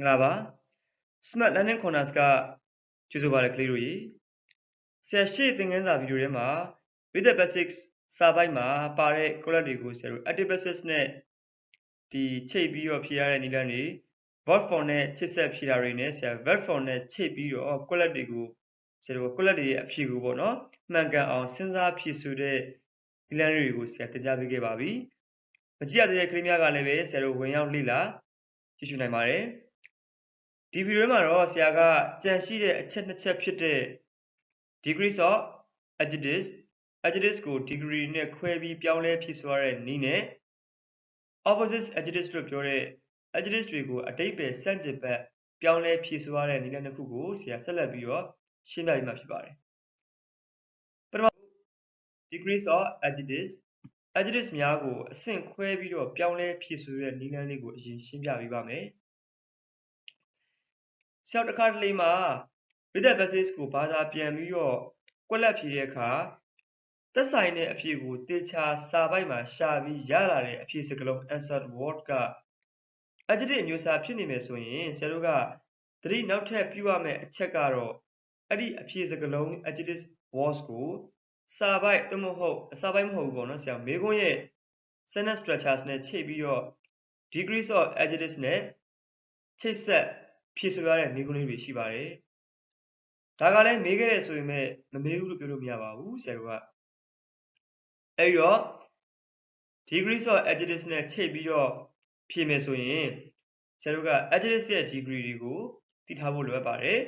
င်္ဂလာပါ Smart Learning Corners ကကျေးဇူးပါရကလေးတို့ရေဆရာရှေ့သင်ခန်းစာဗီဒီယိုထဲမှာ with the basics စာပိုက်မှာပါတဲ့ column တွေကိုဆရာတို့ active basics နဲ့ဒီချိန်ပြီးတော့ဖြည့်ရတဲ့နည်းလမ်းတွေ verb form နဲ့ချိတ်ဆက်ဖြည့်တာတွေနဲ့ဆရာ verb form နဲ့ချိန်ပြီးတော့ column တွေကိုဆရာတို့ column တွေရဲ့အဖြေကိုပေါ့နော်မှန်ကန်အောင်စဉ်းစားဖြည့်ဆိုတဲ့နည်းလမ်းတွေကိုဆရာတင်ပြပေးခဲ့ပါပြီမကြည့်ရသေးတဲ့ကလေးများကလည်းပဲဆရာတို့ဝင်ရောက်လေ့လာကြည့်ရှုနိုင်ပါတယ် ဒီဗီဒီယိုမှာတော့ဆရာကကြံရှိတဲ့အချက်နှစ်ချက်ဖြစ်တဲ့ degrees of adjectives adjectives ကို degree နဲ့ခွဲပြီးပြောင်းလဲဖြည့်ဆိုရတဲ့နည်းနဲ့ opposite adjectives လို့ပြောတဲ့ adjectives တွေကိုအတိတ်ပဲဆန့်ကျင်ဘက်ပြောင်းလဲဖြည့်ဆိုရတဲ့နည်းလမ်းတစ်ခုကိုဆရာဆက်လက်ပြီးတော့ရှင်းပြပေးမှာဖြစ်ပါတယ်ပထမ degrees of adjectives adjectives များကိုအဆင့်ခွဲပြီးတော့ပြောင်းလဲဖြည့်ဆိုရတဲ့နည်းလမ်းလေးကိုအရင်ရှင်းပြပေးပါမယ် ဆရာတစ်ခါတလေမှာ with the basis ကိုဘာသာပြန်ပြီးတော့ကွက်လက်ဖြေတဲ့အခါသက်ဆိုင်တဲ့အဖြေကိုတေချာစာပိုက်မှာရှာပြီးရလာတဲ့အဖြေစကားလုံး answered word က adjective မျိုးစားဖြစ်နေမယ်ဆိုရင်ဆရာတို့ကသတိနောက်ထပ်ပြုရမယ့်အချက်ကတော့အဲ့ဒီအဖြေစကားလုံး adjective words ကိုစာပိုက်တမဟုတ်အစာပိုက်မဟုတ်ဘူးပေါ့နော်ဆရာမေခွန်းရဲ့ sentence structures နဲ့ချိန်ပြီးတော့ degrees of adjectives နဲ့ချိတ်ဆက် ဖြည့်ဆိုရတဲ့မေးခွန်းလေးတွေရှိပါတယ်။ဒါကလည်းမေးခဲ့တယ်ဆိုရင်မဲ့မမေးဘူးလို့ပြောလို့မရပါဘူးဆရာတို့က။အဲဒီတော့ degrees of adjectives နဲ့ချိန်ပြီးတော့ဖြည့်မယ်ဆိုရင်ဆရာတို့က adjectives ရဲ့ degree တွေကိုသိထားဖို့လိုအပ်ပါတယ်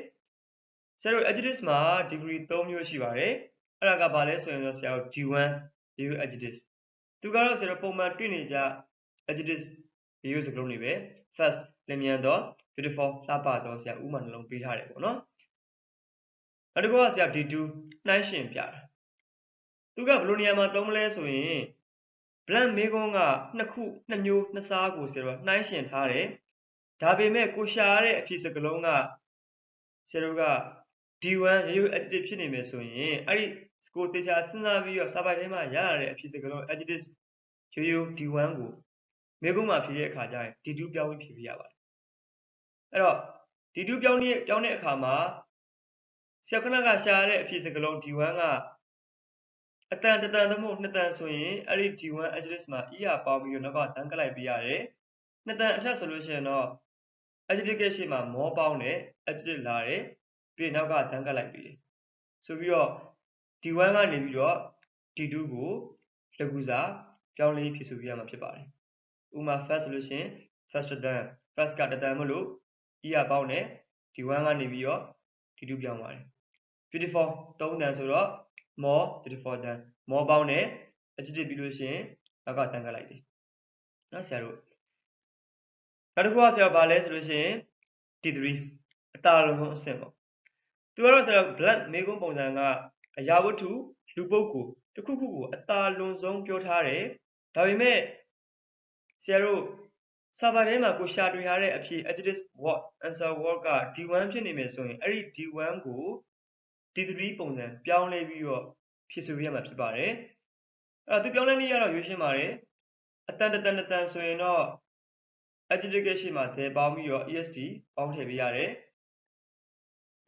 ။ဆရာတို့ adjectives မှာ degree 3မျိုးရှိပါတယ်။အဲ့ဒါကဘာလဲဆိုရင်တော့ဆရာတို့ D1 review adjectives သူကတော့ဆရာတို့ပုံမှန်တွေ့နေကြ adjectives review စကားလုံးတွေပဲ first လျင်မြန်သော beautiful လှပသောဆရာဥမာနှလုံးပေးထားတယ်ပေါ့နော်နောက်တစ်ခုကဆရာ D2 နှိုင်းရှင်ပြတာသူကဘယ်လိုနေရာမှာသုံးမလဲဆိုရင် blank မေးခွန်းကနှစ်ခုနှစ်မျိုးနှစ်စားကိုဆရာတို့နှိုင်းရှင်ထားတယ်ဒါပေမဲ့ကိုရှာရတဲ့အဖြေစကားလုံးကဆရာတို့က D1 ရိုးရိုး adjective ဖြစ်နေမယ်ဆိုရင်အဲ့ဒီကိုတေချာစဉ်းစားပြီးတော့စာပိုက်ထဲမှာရရတဲ့အဖြေစကားလုံး adjective ရိုးရိုး D1 ကိုမေးခွန်းမှာဖြေတဲ့အခါကျရင် D2 ပြောင်းပြီးဖြေပြရပါတယ် အဲ့တော့ D2 ပြောင်းတဲ့ပြောင်းတဲ့အခါမှာဆရာခဏကရှာရတဲ့အဖြေစကားလုံး D1 ကအတန်တတန်သမဟုတ်နှစ်တန်ဆိုရင်အဲ့ဒီ D1 adjective မှာ e ရပေါင်းပြီးတော့နောက်ကတန်းကလိုက်ပေးရတယ်နှစ်တန်အထက်ဆိုလို့ရှိရင်တော့ adjective ကရှေ့မှာမောပေါင်းတယ် adjective လာတယ်ပြီးနောက်ကတန်းကလိုက်ပေးတယ်ဆိုပြီးတော့ D1 ကနေပြီးတော့ D2 ကိုလက်ကူစာပြောင်းလဲဖြည့်ဆိုပြရမှာဖြစ်ပါတယ်ဥမာ first ဆိုလို့ရှိရင် first တန် first ကတတန်မလို့ e ရပေါင်းတယ် D1 ကနေပြီးတော့ D2 ပြောင်းသွားတယ် beautiful 3တန်ဆိုတော့ more beautiful တန် more ပေါင်းတယ် adjective ပြီးလို့ရှိရင်နောက်ကတန်းကလိုက်တယ်နော်ဆရာတို့နောက်တစ်ခုကဆရာဘာလဲဆိုလို့ရှိရင် D3 အတာလုံးဆုံးအဆင့်ပေါ့သူကတော့ဆရာ black မေကုန်းပုံစံကအရာဝတ္ထုလူပုဂ္ဂိုလ်တစ်ခုခုကိုအတာလွန်ဆုံးပြောထားတယ်ဒါပေမဲ့ဆရာတို့ စာပါထဲမှာကိုရှာတွေ့ထားတဲ့အဖြေ adjective word answer word က D1 ဖြစ်နေမယ်ဆိုရင်အဲ့ဒီ D1 ကို D3 ပုံစံပြောင်းလဲပြီးတော့ဖြည့်ဆိုပြရမှာဖြစ်ပါတယ်အဲ့တော့သူပြောင်းလဲနည်းရတော့ရွေးရှင်းပါတယ်အတန်တန်တန်ဆိုရင်တော့ adjective ရှိမှ the ပေါင်းပြီးတော့ est ပေါင်းထည့်ပေးရတယ်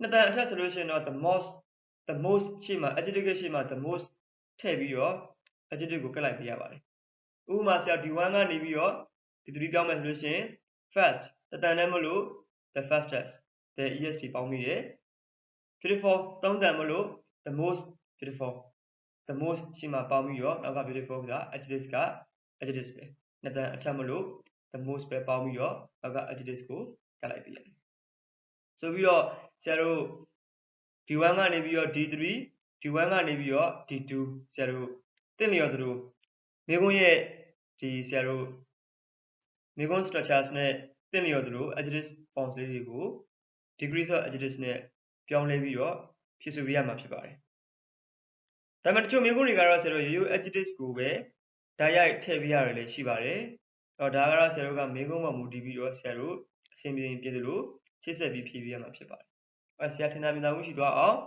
နှစ်တန်အထက်ဆိုလို့ရှိရင်တော့ the most the most ရှိမှ adjective ရှိမှ the most ထည့်ပြီးတော့ adjective ကိုကတ်လိုက်ပေးရပါတယ်ဥပမာဆရာ D1 ကနေပြီးတော့ D3 ပြောင်းမယ်ဆိုလို့ရှိရင် first တတန်နဲ့မလို့ the fastest the est ပေါင်းပြီးတယ် beautiful သုံးတန်မလို့ the most beautiful the most ရှိမှပေါင်းပြီးတော့နောက်က beautiful က adjective က adjective ပဲနှစ်တန်အထက်မလို့ the most ပဲပေါင်းပြီးတော့နောက်က adjective ကိုကတ်လိုက်ပေးရတယ်ဆိုပြီးတော့ဆရာတို့ D1 ကနေပြီးတော့ D3 D1 ကနေပြီးတော့ D2 ဆရာတို့တင့်လျော်သလိုမိကုန်းရဲ့ဒီဆရာတို့ မိကုန်း structures နဲ့တင့်လျော်သလို adjective forms လေးတွေကို degrees of adjectives နဲ့ပြောင်းလဲပြီးတော့ဖြည့်ဆိုပေးရမှာဖြစ်ပါတယ်ဒါပေမဲ့တချို့မိကုန်းတွေကတော့ဆရာတို့ရိုးရိုး adjectives ကိုပဲဓာတ်ရိုက်ထည့်ပေးရတယ်လည်းရှိပါတယ်အော်ဒါကတော့ဆရာတို့ကမိကုန်းပေါ်မူတည်ပြီးတော့ဆရာတို့အဆင်ပြေပြည့်သလိုချိတ်ဆက်ပြီးဖြည့်ပေးရမှာဖြစ်ပါတယ်အဲဆရာထင်သာမြင်သာမှုရှိသွားအောင်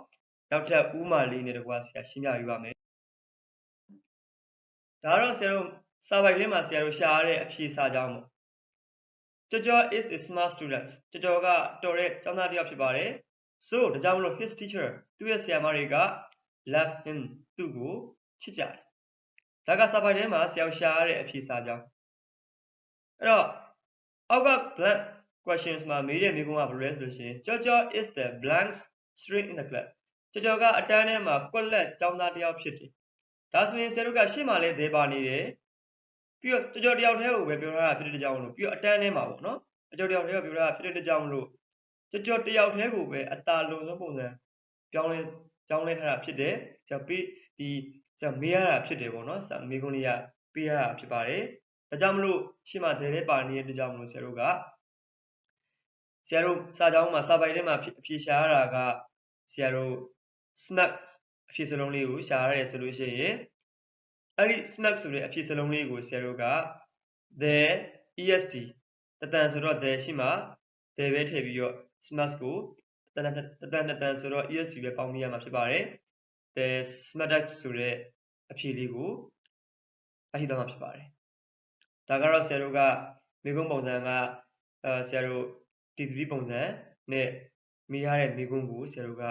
နောက်ထပ်ဥမာလေးနဲ့တကွာဆရာရှင်းပြပေးပါမယ်ဒါကတော့ဆရာတို့စာပိုက်ထဲမှာဆရာတို့ရှာရတဲ့အဖြေစာကြောင်းပေါ့ ကျော်ကျော် is a smart student ကျော်ကျော်ကတော်တဲ့ကျောင်းသားတစ်ယောက်ဖြစ်ပါတယ် so ဒါကြောင့်မလို့ his teacher သူ့ရဲ့ဆရာမတွေက love him သူ့ကိုချစ်ကြတယ်ဒါကစာပိုင်ထဲမှာဆရာရှာရတဲ့အဖြေစာကြောင်းအဲ့တော့အောက်က blank questions မှာမေးတဲ့မေးခွန်းကဘယ်လိုလဲဆိုလို့ရှိရင်ကျော်ကျော် is the blank string in the class ကျော်ကျော်ကအတန်းထဲမှာကွက်လက်ကျောင်းသားတစ်ယောက်ဖြစ်တယ်ဒါဆိုရင်ဆရာတို့ကရှေ့မှာလည်းဒဲပါနေတယ် ပြီးတော့ကြော်ကြော်တယောက်တည်းကိုပဲပြောထားတာဖြစ်တဲ့ကြောင်းလို့ပြီးတော့အတန်းထဲမှာပေါ့နော်အကြော်တယောက်တည်းကိုပြောထားတာဖြစ်တဲ့ကြောင်းလို့ကြော်ကြော်တယောက်တည်းကိုပဲအတာလုံဆုံးပုံစံပြောင်းလဲကြောင်းလဲထားတာဖြစ်တယ်ကျပြီးဒီကျမေးရတာဖြစ်တယ်ပေါ့နော်စမေးခွန်းလေးကပေးရတာဖြစ်ပါတယ်ဒါကြောင့်မလို့ရှေ့မှာဒဲတဲ့ပါနေတဲ့ကြောင်းမလို့ဆရာတို့ကဆရာတို့စာကြောင်းမှာစာပိုင်ထဲမှာအဖြေရှာရတာကဆရာတို့ snap အဖြေစလုံးလေးကိုရှာရတယ်ဆိုလို့ရှိရင် အဲ့ဒီ snap ဆိုတဲ့အဖြေစလုံးလေးကိုဆရာတို့က the est တတန်ဆိုတော့ the ရှိမှ the ပဲထည့်ပြီးတော့ snap ကိုတတန်တတန်တတန်ဆိုတော့ est ပဲပေါင်းမိရမှာဖြစ်ပါတယ် the smadak ဆိုတဲ့အဖြေလေးကိုအရှိသွားမှာဖြစ်ပါတယ်ဒါကတော့ဆရာတို့ကမိကုန်းပုံစံကအဲဆရာတို့ degree ပုံစံနဲ့မိရတဲ့မိကုန်းကိုဆရာတို့က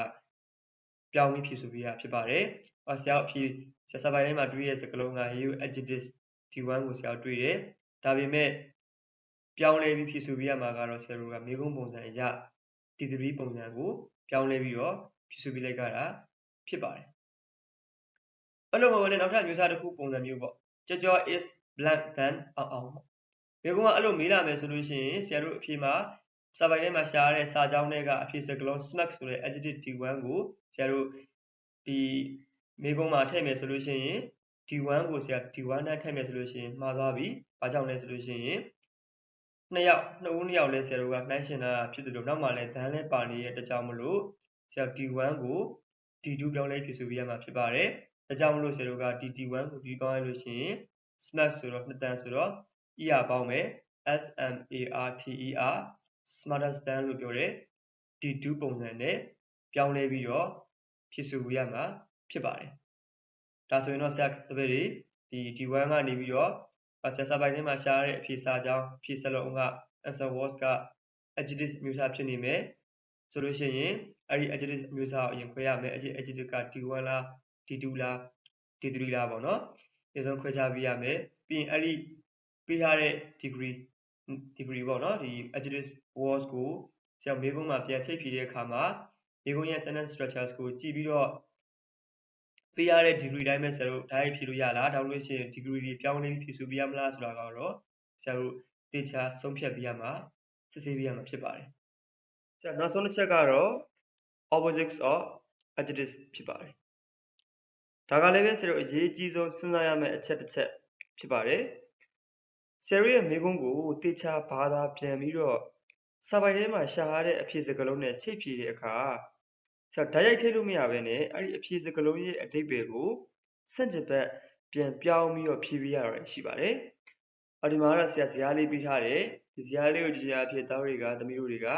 ပြောင်းပြီးဖြည့်ဆိုပေးရဖြစ်ပါတယ်။ ဆရာအဖြေဆရာစာပိုင်ထဲမှာတွေ့ရတဲ့စကားလုံးက you adjectives D1 ကိုဆရာတွေ့တယ်။ဒါပေမဲ့ပြောင်းလဲပြီးဖြည့်ဆိုပေးရမှာကတော့ဆရာတို့ကမိကုန်းပုံစံအရ D3 ပုံစံကိုပြောင်းလဲပြီးတော့ဖြည့်ဆိုပေးလိုက်ကြတာဖြစ်ပါတယ်။အဲ့လိုမဟုတ်နဲ့နောက်ထပ်မျိုးစားတစ်ခုပုံစံမျိုးပေါ့။ကြောကြော is blank than အောင်အောင်ပေါ့။မိကုန်းကအဲ့လိုမေးလာမယ်ဆိုလို့ရှိရင်ဆရာတို့အဖြေမှာစာပိုင်ထဲမှာရှာရတဲ့စာကြောင်းတွေကအဖြေစကလုံး smack ဆိုတဲ့ adjective D1 ကိုဆရာတို့ဒီ မေးခွန်းမှာထည့်မယ်ဆိုလို့ရှိရင် D1 ကိုဆရာ D1 နဲ့ထည့်မယ်ဆိုလို့ရှိရင်မှားသွားပြီ။ဘာကြောင့်လဲဆိုလို့ရှိရင်နှစ်ယောက်နှစ်ဦးနှစ်ယောက်လဲဆရာတို့ကနှိုင်းရှင်တာဖြစ်တယ်လို့နောက်မှလည်းဒန်းလဲပါနေတဲ့တကြောင်မလို့ဆရာ D1 ကို D2 ပြောင်းလဲဖြည့်ဆိုပြရမှာဖြစ်ပါတယ်။ဒါကြောင့်မလို့ဆရာတို့က D1 ကို D ပေါင်းရလို့ရှိရင် smack ဆိုတော့နှစ်တန်ဆိုတော့ ER ပေါင်းမယ် S M A R T E R smartest than လို့ပြောတယ် D2 ပုံစံနဲ့ပြောင်းလဲပြီးတော့ဖြည့်ဆိုရမှာ ဖြစ်ပါတယ်ဒါဆိုရင်တော့ဆရာတပည့်တွေဒီ D1 ကနေပြီးတော့ဆရာစာပိုင်ထဲမှာရှားတဲ့အဖြေစာကြောင်းဖြည့်စလုံးက answer was က adjective မျိုးစားဖြစ်နေမယ်ဆိုလို့ရှိရင်အဲ့ဒီ adjective မျိုးစားကိုအရင်ခွဲရမယ် adjective က D1 လား D2 လား D3 လားပေါ့နော်ဒီဆုံးခွဲခြားပြရမယ်ပြီးရင်အဲ့ဒီပေးထားတဲ့ degree degree ပေါ့နော်ဒီ adjective words ကိုဆရာမေးခွန်းမှာပြန်ချိတ်ဖြည့်တဲ့အခါမှာမေးခွန်းရဲ့ sentence structures ကိုကြည့်ပြီးတော့ ပေးရတဲ့ degree တိုင်းပဲဆရာတို့ဓာတ်ရိုက်ဖြည့်လို့ရလားဒါလို့ရှိရင် degree တွေပြောင်းလဲဖြည့်ဆိုပြရမလားဆိုတာကတော့ဆရာတို့တေချာဆုံးဖြတ်ပြရမှာစစ်ဆေးပြရမှာဖြစ်ပါတယ်ဆရာနောက်ဆုံးတစ်ချက်ကတော့ opposites of adjectives ဖြစ်ပါတယ်ဒါကလည်းပဲဆရာတို့အရေးကြီးဆုံးစဉ်းစားရမယ့်အချက်တစ်ချက်ဖြစ်ပါတယ်ဆယ်ရီရဲ့မေးခွန်းကိုတေချာဘာသာပြန်ပြီးတော့စာပိုင်ထဲမှာရှာရတဲ့အဖြေစကားလုံးနဲ့ချိတ်ဖြည့်တဲ့အခါ ဆရာဓာတ်ရိုက်ထည့်လို့မရဘဲနဲ့အဲ့ဒီအဖြေစကားလုံးရဲ့အဓိပ္ပာယ်ကိုစန့်ကျင်ဘက်ပြန်ပြောင်းပြီးတော့ဖြည့်ပြရတာရှိပါတယ်။အော်ဒီမှာတော့ဆရာဇာတ်လေးပြီးထားတယ်။ဒီဇာတ်လေးကိုဒီအဖြစ်တောင်းတွေကသမီးတို့တွေက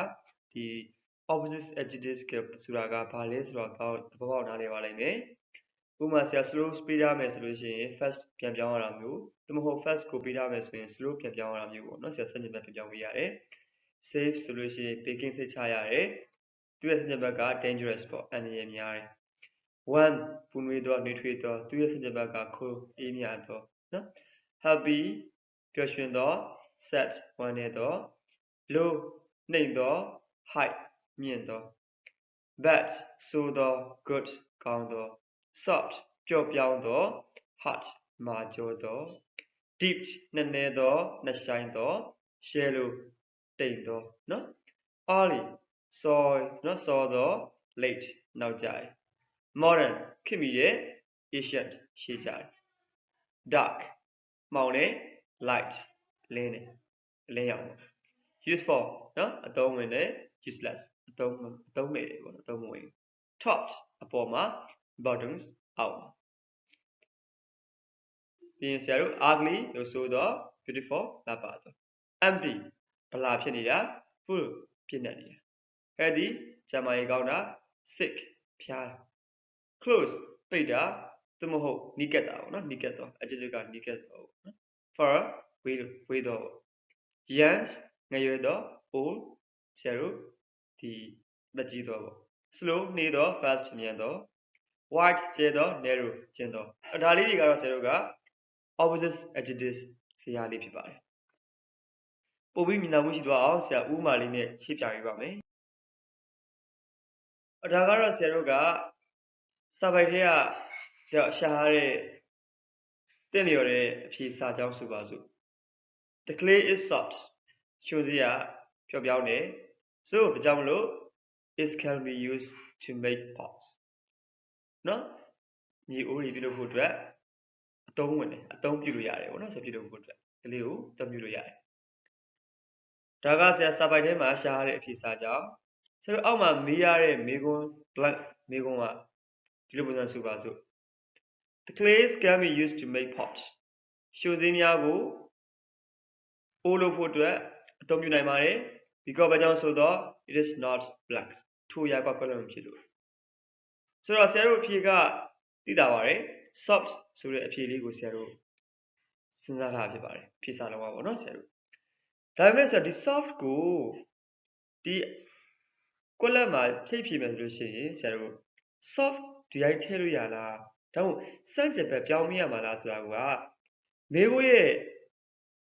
ဒီ opposite adjectives ဆိုတာကဘာလဲဆိုတော့ဘောပေါက်နားလည်ပါလိမ့်မယ်။ဥပမာဆရာ slow ပေးထားမယ်ဆိုလို့ရှိရင် fast ပြန်ပြောင်းရတာမျိုးသို့မဟုတ် fast ကိုပေးထားမယ်ဆိုရင် slow ပြန်ပြောင်းရတာမျိုးပေါ့နော်ဆရာစနစ်ဘက်ပြန်ပြောင်းပေးရတယ် safe ဆိုလို့ရှိရင် baking စိတ်ချရတယ် သူရဲ့စနစ်ဘက်က dangerous ပေါ့အန္တရာယ်များတယ် one ပူနွေးတော့နှွေးထွေးတော့သူရဲ့စနစ်ဘက်ကခိုးအေးမြတော့နော် happy ပျော်ရွှင်တော့ sad ဝမ်းနေတော့ low နှိမ်တော့ high မြင့်တော့ bad ဆိုတော့ good ကောင်းတော့ soft ပျော့ပြောင်းသော hard မာကျောသော deep နည်းနည်းသောနှဆိုင်သော shallow တိမ်သောနော် early စောနော်စောသော late နောက်ကြတယ် modern ခေတ်မီတဲ့ ancient ရှေးကြတယ် dark မှောင်တယ် light လင်းတယ်အလင်းရောင် useful နော်အသုံးဝင်တယ် useless အသုံးအသုံးမဲ့တယ်ပေါ့နော်အသုံးမဝင် topped အပေါ်မှာ bottoms အောက်ပြီးရင်ဆရာတို့ ugly လို့ဆိုတော့ beautiful လာပါတော့ empty ဗလာဖြစ်နေတာ full ပြည့်နေနေတာ healthy ကျန်းမာရေးကောင်းတာ sick ဖျားတာ close ပိတ်တာသို့မဟုတ်နီးကပ်တာပေါ့နော်နီးကပ်တော့ adjective ကနီးကပ်တော့နော် far ဝေးဝေးတော့ young ငယ်ရွယ်သော old ဆရာတို့ဒီသက်ကြီးသောပေါ့ slow နှေးသော fast မြန်သော wide ကျဲသော narrow ကျဉ်သောဒါလေးတွေကတော့ဆရာတို့က opposite adjectives ဇာတ်လေးဖြစ်ပါတယ်ပို့ပြီးမြင်နိုင်မှုရှိသွားအောင်ဆရာဥမာလေးနဲ့ရှင်းပြပေးပါမယ်။ ဒါကတော့ဆရာတို့ကစာပိုက်ထဲကဆရာရှာရတဲ့တင့်လျော်တဲ့အဖြေစာကြောင်းဆိုပါစို့။ The clay is soft ရှိုးစရာပျော့ပြောင်းတယ်။ so ဒါကြောင့်မလို့ it can be used to make pots နော်မြေအိုးတွေပြုလုပ်ဖို့အတွက်အသုံးဝင်တယ်အသုံးပြုလို့ရတယ်ပေါ့နော်ဆက်ပြုလုပ်ဖို့အတွက်ကလေးကိုအသုံးပြုလို့ရတယ်ဒါကဆရာစာပိုက်ထဲမှာရှားရတဲ့အဖြေစာကြောင့် ဆရာတို့အောက်မှာမေးရတဲ့မေးခွန်း blank မေးခွန်းကဒီလိုပုံစံဆိုပါစို့ The clays can be used to make pots ရှိုးစင်းများကိုအိုးလုပ်ဖို့အတွက်အသုံးပြုနိုင်ပါတယ် because ဘာကြောင့်ဆိုတော့ it is not black ထိုရကွက်ကွက်လို့ဖြစ်လို့ဆိုတော့ဆရာတို့အဖြေကသိတာပါတယ် soft ဆိုတဲ့အဖြေလေးကိုဆရာတို့စဉ်းစားထားဖြစ်ပါတယ်ဖြေစာလုံးပါပေါ့နော်ဆရာတို့ဒါပေမဲ့ဆိုဒီ soft ကိုဒီ ကွက်လက်မှာဖြည့်ဖြည့်မယ်ဆိုလို့ရှိရင်ဆရာတို့ soft ဒီတိုင်းထည့်လို့ရလားဒါမှမဟုတ်စန့်ကျင်ဘက်ပြောင်းမရမှာလားဆိုတာကမေကိုရဲ့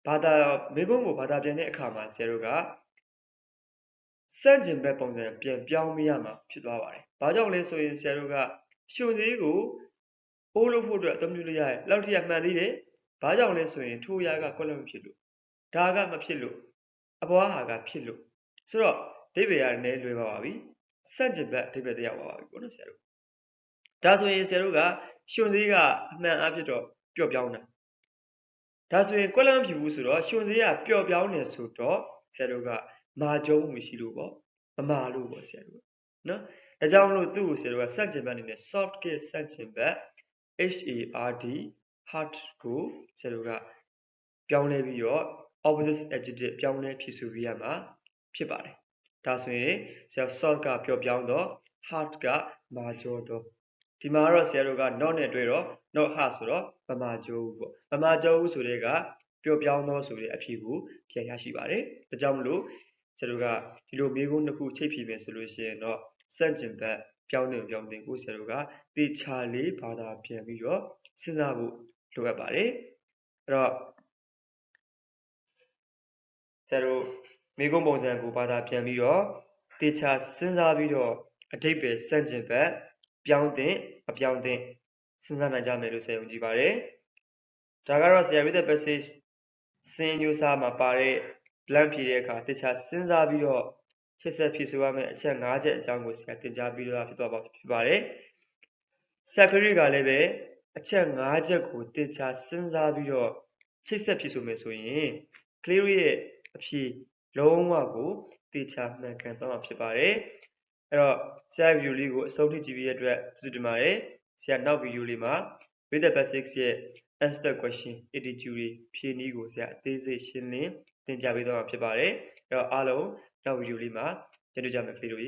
ဘာသာမေကုန်းကိုဘာသာပြန်တဲ့အခါမှာဆရာတို့ကစန့်ကျင်ဘက်ပုံစံပြန်ပြောင်းမရမှာဖြစ်သွားပါတယ်။ဘာကြောင့်လဲဆိုရင်ဆရာတို့ကရှင်သေးကိုအိုးလို့ဖို့အတွက်အသုံးပြုလို့ရတယ်။လောက်ထိရမှန်သေးတယ်။ဘာကြောင့်လဲဆိုရင်ထိုးရကကွက်လက်မဖြစ်လို့ဒါကမဖြစ်လို့အပွားဟာကဖြစ်လို့ဆိုတော့ ဒိဗေကလည်းလွယ်ပါပါပြီစန့်ကျင်ဘက်ဒိဗေတရားပါပါပြီပေါ့နော်ဆရာတို့ဒါဆိုရင်ဆရာတို့ကရှင်သေးကအမှန်အဖြစ်တော့ပျော့ပြောင်းတာဒါဆိုရင်ကွက်လန့်ဖြစ်ဘူးဆိုတော့ရှင်သေးကပျော့ပြောင်းနေဆိုတော့ဆရာတို့ကမာကျုံးမရှိလို့ပေါ့မမာလို့ပေါ့ဆရာတို့နော်ဒါကြောင့်မလို့သူ့ကိုဆရာတို့ကစန့်ကျင်ဘက်အနေနဲ့ soft case စန့်ကျင်ဘက် HARD hard ကိုဆရာတို့ကပြောင်းလဲပြီးတော့ opposite adjective ပြောင်းလဲဖြည့်ဆိုပြရမှာဖြစ်ပါတယ်။ ဒါဆိုရင်ဆရာ soft ကပျော့ပြောင်းတော့ hard ကမာကျော်တော့ဒီမှာတော့ဆရာတို့က not နဲ့တွေ့တော့ not hard ဆိုတော့မမာကျော်ဘူးပေါ့။မမာကျော်ဘူးဆိုတဲ့ကပျော့ပြောင်းတော့ဆိုတဲ့အဖြစ်ကိုပြန်ရရှိပါတယ်။ဒါကြောင့်မလို့ဆရာတို့ကဒီလိုမေးခွန်းတစ်ခုချိတ်ဖြည့်မယ်ဆိုလို့ရှိရင်တော့စန့်ကျင်ဘက်ပြောင်းတယ်ပြောင်းတယ်ကိုဆရာတို့ကတေချာလေးဘာသာပြန်ပြီးတော့စဉ်းစားဖို့လိုအပ်ပါတယ်။အဲ့တော့ဆရာတို့ မိကုံးပုံစံကိုဘာသာပြန်ပြီးတော့တေချာစဉ်းစားပြီးတော့အတိတ်ပဲစန့်ကျင်ဘက်ပြောင်းတဲ့မပြောင်းတဲ့စဉ်းစားနိုင်ကြမယ်လို့ဆရာယုံကြည်ပါတယ်။ဒါကတော့ဆရာ read the passage စင်မျိုးစားမှာပါတဲ့ blank ဖြေတဲ့အခါတေချာစဉ်းစားပြီးတော့ရှင်းဆက်ဖြည့်ဆိုရမယ့်အချက်၅ချက်အကြောင်းကိုဆရာတင်ကြားပြီးတော့ဖြစ်သွားပါဖြစ်ပါတယ်။ secretary ကလည်းပဲအချက်၅ချက်ကိုတေချာစဉ်းစားပြီးတော့ချိတ်ဆက်ဖြည့်ဆိုမယ်ဆိုရင် clear ရဲ့အဖြေ လုံးဝကိုတေချာမှန်ကန်သွားမှာဖြစ်ပါတယ်အဲ့တော့ဆရာဗီဒီယိုလေးကိုအဆုံးထိကြည့်ပြီးရတဲ့အတွက်ကျေးဇူးတင်ပါတယ်ဆရာနောက်ဗီဒီယိုလေးမှာ with the basics ရဲ့ answer question attitude တွေဖြေနည်းကိုဆရာအသေးစိတ်ရှင်းလင်းသင်ကြားပေးသွားမှာဖြစ်ပါတယ်အဲ့တော့အားလုံးနောက်ဗီဒီယိုလေးမှာကြည့်ကြမယ်ဖေးလို့